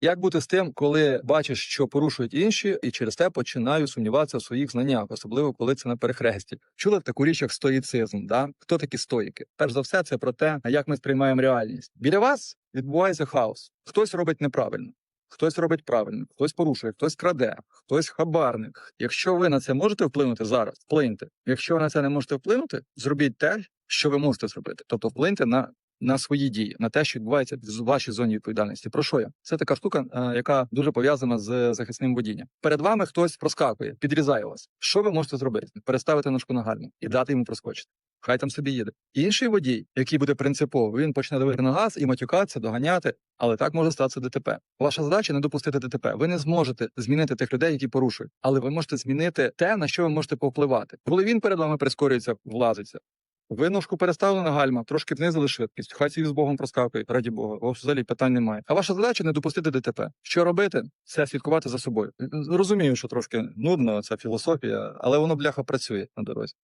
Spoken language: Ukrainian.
Як бути з тим, коли бачиш, що порушують інші, і через те починаю сумніватися в своїх знаннях, особливо коли це на перехресті? Чули таку річ, як стоїцизм? Да? Хто такі стоїки? Перш за все, це про те, як ми сприймаємо реальність. Біля вас відбувається хаос. Хтось робить неправильно, хтось робить правильно, хтось порушує, хтось краде, хтось хабарник. Якщо ви на це можете вплинути зараз, вплиньте. Якщо ви на це не можете вплинути, зробіть те, що ви можете зробити. Тобто вплиньте на на свої дії, на те, що відбувається в вашій зоні відповідальності. Про що я? Це така штука, е, яка дуже пов'язана з захисним водінням. Перед вами хтось проскакує, підрізає вас. Що ви можете зробити? Переставити ножку на гальму і дати йому проскочити. Хай там собі їде. Інший водій, який буде принциповий, він почне давити на газ і матюкатися, доганяти, але так може статися ДТП. Ваша задача не допустити ДТП. Ви не зможете змінити тих людей, які порушують, але ви можете змінити те, на що ви можете повпливати. Коли він перед вами прискорюється, влазиться. Ви ножку переставили на гальма, трошки знизили швидкість, хай собі з Богом проскакує, раді Бога, взагалі питань немає. А ваша задача не допустити ДТП. Що робити? Це слідкувати за собою. Розумію, що трошки нудно ця філософія, але воно бляха працює на дорозі.